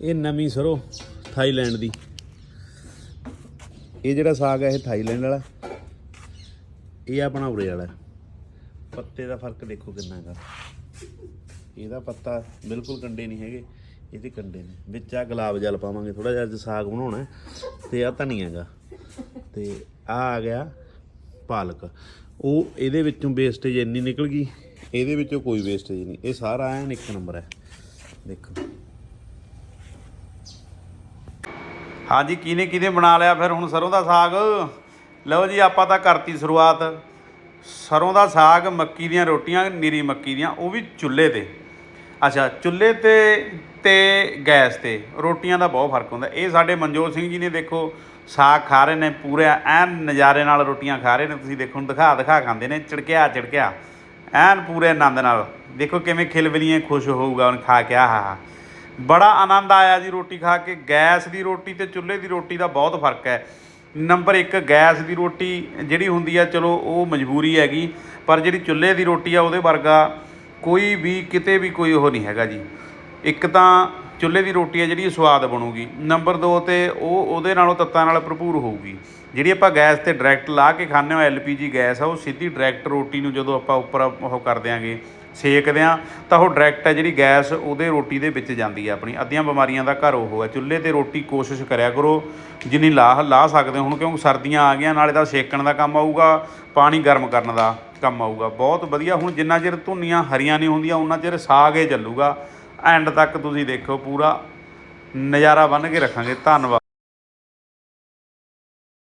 ਇਹ ਨਵੀਂ ਸਰੋਂ ਥਾਈਲੈਂਡ ਦੀ। ਇਹ ਜਿਹੜਾ ਸਾਗ ਹੈ, ਇਹ ਥਾਈਲੈਂਡ ਵਾਲਾ। ਇਹ ਆਪਣਾ ਉਰੇ ਵਾਲਾ। ਪੱਤੇ ਦਾ ਫ਼ਰਕ ਦੇਖੋ ਕਿੰਨਾ ਹੈਗਾ। ਇਹਦਾ ਪੱਤਾ ਬਿਲਕੁਲ ਕੰਡੇ ਨਹੀਂ ਹੈਗੇ। ਇਹਦੇ ਕੰਡੇ ਨੇ। ਵਿੱਚ ਆ ਗੁਲਾਬ ਜਲ ਪਾਵਾਂਗੇ ਥੋੜਾ ਜਿਹਾ ਅੱਜ ਸਾਗ ਬਣਾਉਣਾ ਹੈ। ਤੇ ਆ ਧਨੀਆ ਗਾ ਤੇ ਆ ਆ ਗਿਆ ਪਾਲਕ। ਉਹ ਇਹਦੇ ਵਿੱਚੋਂ ਵੇਸਟੇਜ ਇੰਨੀ ਨਿਕਲ ਗਈ, ਇਹਦੇ ਵਿੱਚੋਂ ਕੋਈ ਵੇਸਟੇਜ ਨਹੀਂ। ਇਹ ਸਾਰਾ ਐਨ ਇੱਕ ਨੰਬਰ ਹੈ। ਦੇਖੋ। ਹਾਂਜੀ, ਕਿਹਨੇ ਕਿਹਨੇ ਬਣਾ ਲਿਆ ਫਿਰ ਹੁਣ ਸਰੋਂ ਦਾ ਸਾਗ? ਲਓ ਜੀ, ਆਪਾਂ ਤਾਂ ਕਰਤੀ ਸ਼ੁਰੂਆਤ। ਸਰੋਂ ਦਾ ਸਾਗ, ਮੱਕੀ ਦੀਆਂ ਰੋਟੀਆਂ, ਨੀਰੀ ਮੱਕੀ ਦੀਆਂ, ਉਹ ਵੀ ਚੁੱਲ੍ਹੇ ਤੇ। ਅੱਛਾ, ਚੁੱਲ੍ਹੇ ਤੇ ਤੇ ਗੈਸ ਤੇ ਰੋਟੀਆਂ ਦਾ ਬਹੁਤ ਫ਼ਰਕ ਹੁੰਦਾ। ਇਹ ਸਾਡੇ ਮਨਜੋਤ ਸਿੰਘ ਜੀ ਨੇ ਦੇਖੋ, ਸਾਗ ਖਾ ਰਹੇ ਨੇ, ਪੂਰੇ ਐਨ ਨਜ਼ਾਰੇ ਨਾਲ ਰੋਟੀਆਂ ਖਾ ਰਹੇ ਨੇ। ਤੁਸੀਂ ਦੇਖੋ, ਹੁਣ ਦਿਖਾ ਦਿਖਾ ਖਾਂਦੇ ਨੇ, ਚਿੜਕਿਆ ਚਿੜਕਿਆ। ਐਨ ਪੂਰੇ ਆਨੰਦ ਨਾਲ। ਦੇਖੋ ਕਿਵੇਂ ਖਿਲਵਲੀਆਂ ਖੁਸ਼ ਹੋਊਗਾ ਉਹਨ ਖਾ ਕੇ, ਆਹਾ ਬੜਾ ਆਨੰਦ ਆਇਆ ਜੀ ਰੋਟੀ ਖਾ ਕੇ। ਗੈਸ ਦੀ ਰੋਟੀ ਤੇ ਚੁੱਲ੍ਹੇ ਦੀ ਰੋਟੀ ਦਾ ਬਹੁਤ ਫ਼ਰਕ ਹੈ। ਨੰਬਰ 1 ਗੈਸ ਦੀ ਰੋਟੀ ਜਿਹੜੀ ਹੁੰਦੀ ਆ, ਚਲੋ ਉਹ ਮਜਬੂਰੀ ਹੈਗੀ, ਪਰ ਜਿਹੜੀ ਚੁੱਲ੍ਹੇ ਦੀ ਰੋਟੀ ਆ, ਉਹਦੇ ਵਰਗਾ ਕੋਈ ਵੀ ਕਿਤੇ ਵੀ ਕੋਈ ਉਹ ਨਹੀਂ ਹੈਗਾ ਜੀ। ਇੱਕ ਤਾਂ ਚੁੱਲ੍ਹੇ ਦੀ ਰੋਟੀ ਹੈ ਜਿਹੜੀ ਸਵਾਦ ਬਣੂਗੀ। ਨੰਬਰ 2 ਤੇ ਉਹ, ਉਹਦੇ ਨਾਲੋਂ ਤੱਤਾਂ ਨਾਲ ਭਰਪੂਰ ਹੋਊਗੀ। ਜਿਹੜੀ ਆਪਾਂ ਗੈਸ ਤੇ ਡਾਇਰੈਕਟ ਲਾ ਕੇ ਖਾਂਦੇ ਹਾਂ ਐਲਪੀਜੀ ਗੈਸ ਆ, ਉਹ ਸਿੱਧੀ ਡਾਇਰੈਕਟ ਰੋਟੀ ਨੂੰ ਜਦੋਂ ਆਪਾਂ ਉੱਪਰ ਉਹ ਕਰ ਦਿਆਂਗੇ, ਸੇਕਦੇ ਆ ਤਾਂ ਉਹ ਡਾਇਰੈਕਟ ਹੈ ਜਿਹੜੀ ਗੈਸ, ਉਹਦੇ ਰੋਟੀ ਦੇ ਵਿੱਚ ਜਾਂਦੀ ਹੈ ਆਪਣੀ। ਅੱਧੀਆਂ ਬਿਮਾਰੀਆਂ ਦਾ ਘਰ ਉਹ ਹੈ ਚੁੱਲ੍ਹੇ ਤੇ ਰੋਟੀ ਕੋਸ਼ਿਸ਼ ਕਰਿਆ ਕਰੋ, ਜਿੰਨੀ ਲਾਹ ਲਾ ਸਕਦੇ ਹੋ ਹੁਣ, ਕਿਉਂਕਿ ਸਰਦੀਆਂ ਆ ਗਈਆਂ, ਨਾਲੇ ਤਾਂ ਸੇਕਣ ਦਾ ਕੰਮ ਆਊਗਾ, ਪਾਣੀ ਗਰਮ ਕਰਨ ਦਾ। ਕੰਮ ਆਊਗਾ। ਬਹੁਤ ਵਧੀਆ। ਹੁਣ ਜਿੰਨਾ ਚਿਰ ਧੁੰਨੀਆਂ ਹਰੀਆਂ ਨਹੀਂ ਹੁੰਦੀਆਂ ਉਹਨਾਂ ਚਿਰ ਸਾਗ ਹੀ ਚੱਲੂਗਾ। ਐਂਡ ਤੱਕ ਤੁਸੀਂ ਦੇਖੋ ਪੂਰਾ ਨਜ਼ਾਰਾ ਬੰਨ ਕੇ ਰੱਖਾਂਗੇ। ਧੰਨਵਾਦ।